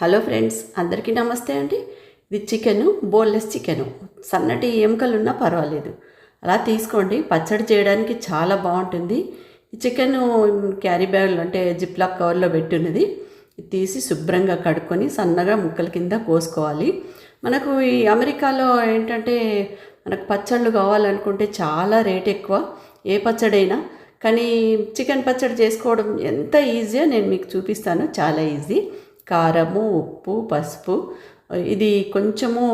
Hello friends అందరికీ నమస్తే అండి. ఇది చికెను బోన్లెస్ చికెను. సన్నటి ఎముకలు ఉన్నా పర్వాలేదు. అలా తీసుకోండి. పచ్చడి చేయడానికి చాలా బాగుంటుంది. ఈ చికెన్ క్యారీ బ్యాగ్లో అంటే జిప్లాక్ కవర్లో పెట్టున్నది. ఇది తీసి శుభ్రంగా కడుక్కొని సన్నగా ముక్కల కింద కోసుకోవాలి. మనకు ఈ అమెరికాలో ఏంటంటే మనకు పచ్చళ్ళు కావాలనుకుంటే చాలా రేట్ ఎక్కువ. ఏ పచ్చడైనా. కానీ చికెన్ పచ్చడి చేసుకోవడం ఎంత ఈజీయో నేను మీకు చూపిస్తాను. చాలా ఈజీ. కారము ఉప్పు పసుపు. ఇది కొంచెము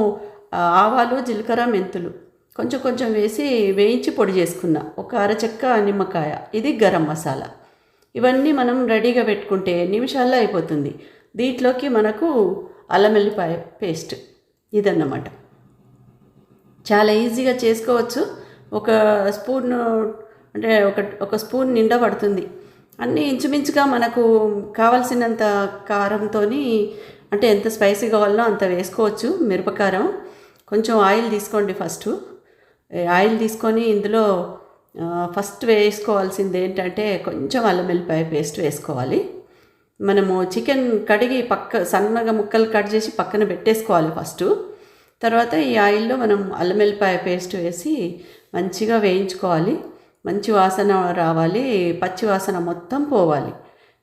ఆవాలు జీలకర్ర మెంతులు. కొంచెం కొంచెం వేసి వేయించి పొడి చేసుకున్న. ఒక అరచెక్క నిమ్మకాయ. ఇది గరం మసాలా. ఇవన్నీ మనం రెడీగా పెట్టుకుంటే నిమిషాల్లో అయిపోతుంది. దీంట్లోకి మనకు అల్లం వెల్లిపాయ పేస్ట్ ఇదన్నమాట. చాలా ఈజీగా చేసుకోవచ్చు. ఒక స్పూన్ అంటే ఒక ఒక స్పూన్ నిండా పడుతుంది. అన్నీ ఇంచుమించుగా మనకు కావలసినంత కారంతో అంటే ఎంత స్పైసీ కావాలో అంత వేసుకోవచ్చు మిరపకారం. కొంచెం ఆయిల్ తీసుకోండి ఫస్ట్ ఆయిల్ తీసుకొని ఇందులో ఫస్ట్ వేసుకోవాల్సింది ఏంటంటే కొంచెం అల్లం వెల్లిపాయ పేస్ట్ వేసుకోవాలి. మనము చికెన్ కడిగి పక్క సన్నగా ముక్కలు కట్ చేసి పక్కన పెట్టేసుకోవాలి ఫస్ట్ తర్వాత ఈ ఆయిల్లో మనం అల్లం వెల్లిపాయ పేస్ట్ వేసి మంచిగా వేయించుకోవాలి. మంచి వాసన రావాలి పచ్చి వాసన మొత్తం పోవాలి.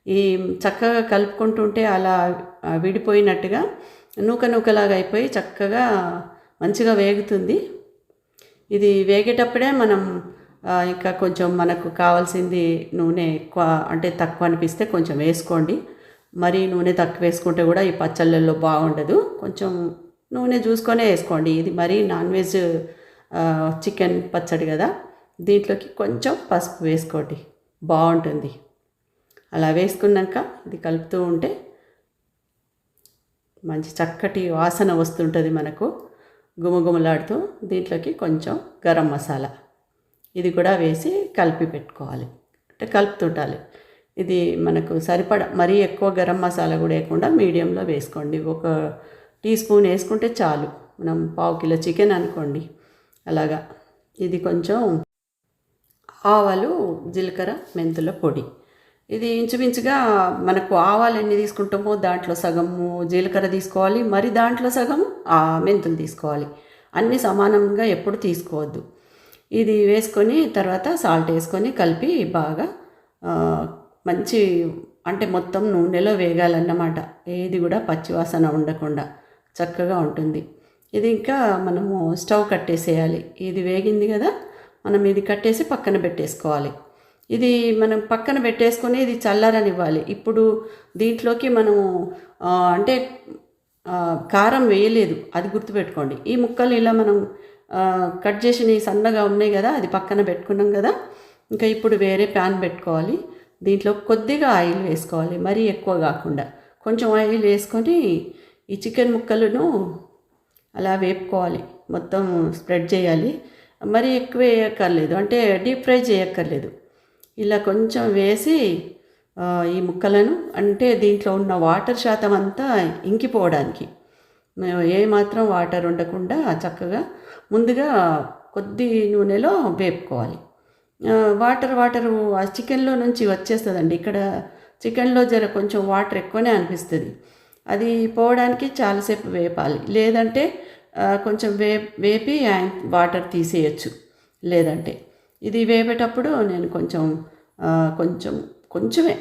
ఈ చక్కగా కలుపుకుంటుంటే అలా విడిపోయినట్టుగా నూక నూకలాగా అయిపోయి చక్కగా మంచిగా వేగుతుంది. ఇది వేగేటప్పుడే మనం ఇంకా కొంచెం మనకు కావాల్సింది నూనె ఎక్కువ అంటే తక్కువ అనిపిస్తే కొంచెం వేసుకోండి. మరి నూనె తక్కువ వేసుకుంటే కూడా ఈ పచ్చళ్ళల్లో బాగుండదు. కొంచెం నూనె చూసుకొనే వేసుకోండి. ఇది మరీ నాన్ వెజ్ చికెన్ పచ్చడి కదా. దీంట్లోకి కొంచెం పసుపు వేసుకోండి. బాగుంటుంది. అలా వేసుకున్నాక ఇది కలుపుతూ ఉంటే మంచి చక్కటి వాసన వస్తుంటుంది మనకు. గుమగుమలాడుతూ దీంట్లోకి కొంచెం గరం మసాలా ఇది కూడా వేసి కలిపి పెట్టుకోవాలి. అంటే కలుపుతుంటాలి ఇది మనకు సరిపడ మరీ ఎక్కువ గరం మసాలా కూడా వేయకుండా మీడియంలో వేసుకోండి. ఒక టీ స్పూన్ వేసుకుంటే చాలు. మనం పావు కిలో చికెన్ అనుకోండి. అలాగా. ఇది కొంచెం ఆవాలు జీలకర్ర మెంతుల పొడి. ఇది ఇంచుమించుగా మనకు ఆవాలు ఎన్ని తీసుకుంటామో దాంట్లో సగము జీలకర్ర తీసుకోవాలి మరి దాంట్లో సగం ఆ మెంతులు తీసుకోవాలి. అన్నీ సమానంగా ఎప్పుడు తీసుకోవద్దు. ఇది వేసుకొని తర్వాత సాల్ట్ వేసుకొని కలిపి బాగా మంచి అంటే మొత్తం నూనెలో వేగాలన్నమాట. ఏది కూడా పచ్చివాసన ఉండకుండా చక్కగా ఉంటుంది. ఇది ఇంకా మనము స్టవ్ కట్టేసేయాలి. ఇది వేగింది కదా మనం ఇది కట్టేసి పక్కన పెట్టేసుకోవాలి. ఇది మనం పక్కన పెట్టేసుకొని ఇది చల్లారనివ్వాలి. ఇప్పుడు దీంట్లోకి మనము అంటే కారం వేయలేదు. అది గుర్తుపెట్టుకోండి. ఈ ముక్కలు ఇలా మనం కట్ చేసిన సన్నగా ఉన్నాయి కదా అది పక్కన పెట్టుకున్నాం కదా ఇంకా ఇప్పుడు వేరే ప్యాన్ పెట్టుకోవాలి. దీంట్లో కొద్దిగా ఆయిల్ వేసుకోవాలి. మరీ ఎక్కువ కాకుండా. కొంచెం ఆయిల్ వేసుకొని ఈ చికెన్ ముక్కలను అలా వేపుకోవాలి. మొత్తం స్ప్రెడ్ చేయాలి. మరీ ఎక్కువ వేయక్కర్లేదు. అంటే డీప్ ఫ్రై చేయక్కర్లేదు. ఇలా కొంచెం వేసి ఈ ముక్కలను అంటే దీంట్లో ఉన్న వాటర్ శాతం అంతా ఇంకిపోవడానికి. ఏమాత్రం వాటర్ ఉండకుండా చక్కగా ముందుగా కొద్ది నూనెలో వేపుకోవాలి. వాటర్ వాటర్ ఆ చికెన్లో నుంచి వచ్చేస్తుందండి. ఇక్కడ చికెన్లో జర కొంచెం వాటర్ ఎక్కువనే అనిపిస్తుంది. అది పోవడానికి చాలాసేపు వేపాలి. లేదంటే కొంచెం వే వేపి ఆయన వాటర్ తీసేయచ్చు. లేదంటే ఇది వేపేటప్పుడు నేను కొంచెం కొంచెం కొంచెమే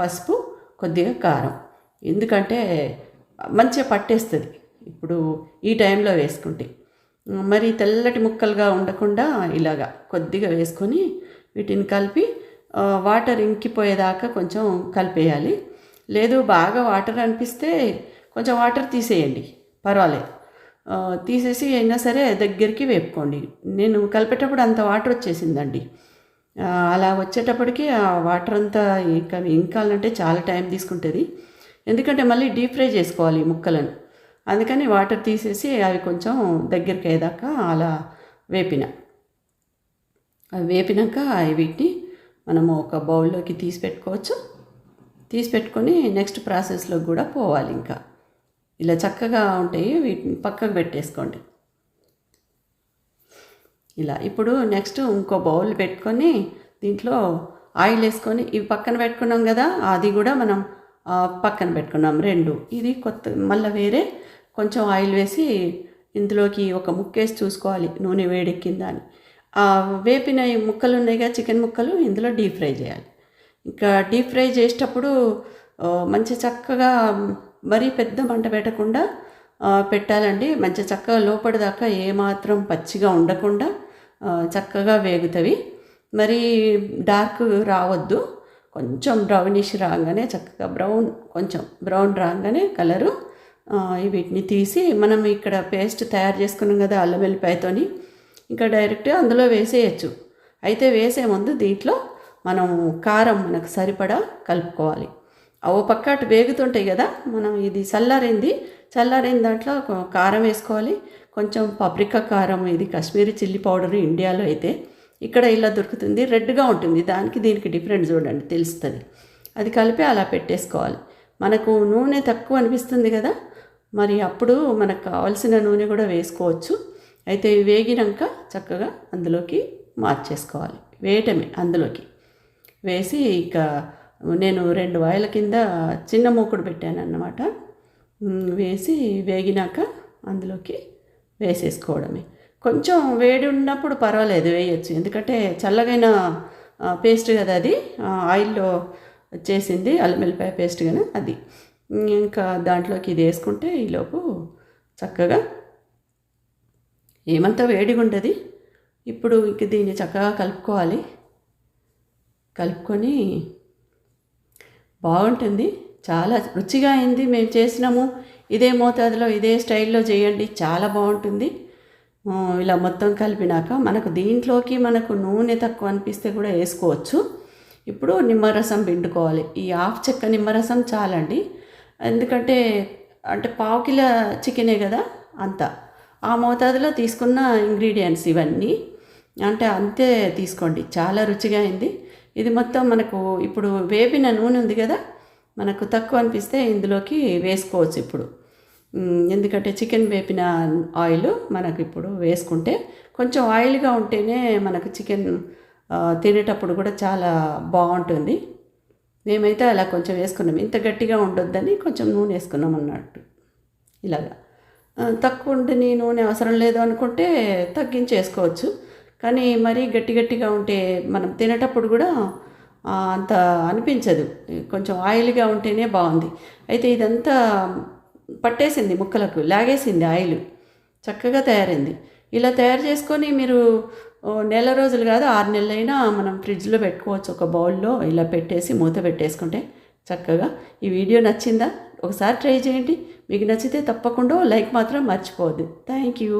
పసుపు కొద్దిగా కారం. ఎందుకంటే మంచిగా పట్టేస్తుంది. ఇప్పుడు ఈ టైంలో వేసుకుంటే. మరి తెల్లటి ముక్కలుగా ఉండకుండా ఇలాగా కొద్దిగా వేసుకొని వీటిని కలిపి వాటర్ ఇంకిపోయేదాకా కొంచెం కలిపేయాలి. లేదు బాగా వాటర్ అనిపిస్తే కొంచెం వాటర్ తీసేయండి. పర్వాలేదు. తీసేసి అయినా సరే దగ్గరికి వేపుకోండి. నేను కలిపేటప్పుడు అంత వాటర్ వచ్చేసిందండి. అలా వచ్చేటప్పటికి ఆ వాటర్ అంతా ఇంకా ఇంకాలంటే చాలా టైం తీసుకుంటుంది. ఎందుకంటే మళ్ళీ డీప్ ఫ్రై చేసుకోవాలి ముక్కలను. అందుకని వాటర్ తీసేసి అవి కొంచెం దగ్గరికి అయ్యేదాకా అలా వేపిన. అవి వేపినాక వీటిని మనము ఒక బౌల్లోకి తీసి పెట్టుకోవచ్చు. తీసి పెట్టుకొని నెక్స్ట్ ప్రాసెస్లో కూడా పోవాలి ఇంకా. ఇలా చక్కగా ఉంటాయి వీటిని పక్కకు పెట్టేసుకోండి. ఇలా ఇప్పుడు నెక్స్ట్ ఇంకో బౌల్ పెట్టుకొని దీంట్లో ఆయిల్ వేసుకొని ఇవి పక్కన పెట్టుకున్నాం కదా అది కూడా మనం పక్కన పెట్టుకున్నాం రెండు. ఇది కొత్త మళ్ళీ వేరే కొంచెం ఆయిల్ వేసి ఇందులోకి ఒక ముక్కేసి చూసుకోవాలి నూనె వేడెక్కిందా అని. వేపిన ముక్కలు ఉన్నాయిగా చికెన్ ముక్కలు ఇందులో డీప్ ఫ్రై చేయాలి. ఇంకా డీప్ ఫ్రై చేసేటప్పుడు మంచి చక్కగా మరీ పెద్ద మంట పెట్టకుండా పెట్టాలండి. మంచి చక్కగా లోపటి దాకా ఏమాత్రం పచ్చిగా ఉండకుండా చక్కగా వేగుతవి. మరి డార్క్ రావద్దు. కొంచెం బ్రౌనిష్ రాగానే చక్కగా బ్రౌన్ కొంచెం బ్రౌన్ రాగానే కలరు వీటిని తీసి మనం ఇక్కడ పేస్ట్ తయారు చేసుకున్నాం కదా అల్లం వెల్లిపాయతోని ఇంకా డైరెక్ట్ అందులో వేసేయచ్చు. అయితే వేసే ముందు దీంట్లో మనం కారం మనకు సరిపడా కలుపుకోవాలి. ఓ పక్క అటు వేగుతుంటాయి కదా మనం ఇది చల్లారింది చల్లారిన దాంట్లో కారం వేసుకోవాలి. కొంచెం పబ్రికా కారం ఇది కాశ్మీరీ చిల్లీ పౌడర్ ఇండియాలో అయితే ఇక్కడ ఇలా దొరుకుతుంది. రెడ్గా ఉంటుంది. దానికి దీనికి డిఫరెంట్ చూడండి తెలుస్తుంది. అది కలిపి అలా పెట్టేసుకోవాలి. మనకు నూనె తక్కువ అనిపిస్తుంది కదా మరి అప్పుడు మనకు కావాల్సిన నూనె కూడా వేసుకోవచ్చు. అయితే వేగినాక చక్కగా అందులోకి మార్చేసుకోవాలి. వేయటమే అందులోకి. వేసి ఇక నేను రెండు వాయిల కింద చిన్న మూకుడు పెట్టాను అన్నమాట వేసి వేగినాక అందులోకి వేసేసుకోవడమే. కొంచెం వేడి ఉన్నప్పుడు పర్వాలేదు వేయచ్చు. ఎందుకంటే చల్లగైన పేస్ట్ కదా అది ఆయిల్లో చేసింది అల్లం వెల్లిపాయ పేస్ట్ కానీ అది. ఇంకా దాంట్లోకి ఇది వేసుకుంటే ఈలోపు చక్కగా ఏమంతా వేడిగా ఉండదు. ఇప్పుడు ఇంక దీన్ని చక్కగా కలుపుకోవాలి. కలుపుకొని బాగుంటుంది. చాలా రుచిగా అయింది. మేము చేసినాము. ఇదే మోతాదులో ఇదే స్టైల్లో చేయండి. చాలా బాగుంటుంది. ఇలా మొత్తం కలిపినాక మనకు దీంట్లోకి మనకు నూనె తక్కువ అనిపిస్తే కూడా వేసుకోవచ్చు. ఇప్పుడు నిమ్మరసం పిండుకోవాలి. ఈ హాఫ్ చెక్క నిమ్మరసం చాలండి. ఎందుకంటే అంటే పావు కిలో చికెనే కదా అంత. ఆ మోతాదులో తీసుకున్న ఇంగ్రీడియంట్స్ ఇవన్నీ. అంటే అంతే తీసుకోండి. చాలా రుచిగా అయింది. ఇది మొత్తం మనకు ఇప్పుడు వేపిన నూనె ఉంది కదా మనకు తక్కువ అనిపిస్తే ఇందులోకి వేసుకోవచ్చు ఇప్పుడు. ఎందుకంటే చికెన్ వేపిన ఆయిల్ మనకు ఇప్పుడు వేసుకుంటే కొంచెం ఆయిల్గా ఉంటేనే మనకు చికెన్ తినేటప్పుడు కూడా చాలా బాగుంటుంది. మేమైతే అలా కొంచెం వేసుకున్నాం. ఇంత గట్టిగా ఉండొద్దని కొంచెం నూనె వేసుకున్నాం అన్నట్టు. ఇలాగా. తక్కువ ఉండని నూనె అవసరం లేదు అనుకుంటే తగ్గించేసుకోవచ్చు. కానీ మరీ గట్టి గట్టిగా ఉంటే మనం తినేటప్పుడు కూడా అంత అనిపించదు. కొంచెం ఆయిల్గా ఉంటేనే బాగుంది. అయితే ఇదంతా పట్టేసింది ముక్కలకు లాగేసింది ఆయిల్ చక్కగా తయారైంది. ఇలా తయారు చేసుకొని మీరు నెల రోజులు కాదు ఆరు నెలలైనా మనం ఫ్రిడ్జ్లో పెట్టుకోవచ్చు. ఒక బౌల్లో ఇలా పెట్టేసి మూత పెట్టేసుకుంటే చక్కగా. ఈ వీడియో నచ్చిందా? ఒకసారి ట్రై చేయండి. మీకు నచ్చితే తప్పకుండా లైక్ మాత్రం మర్చిపోవద్దు. Thank you.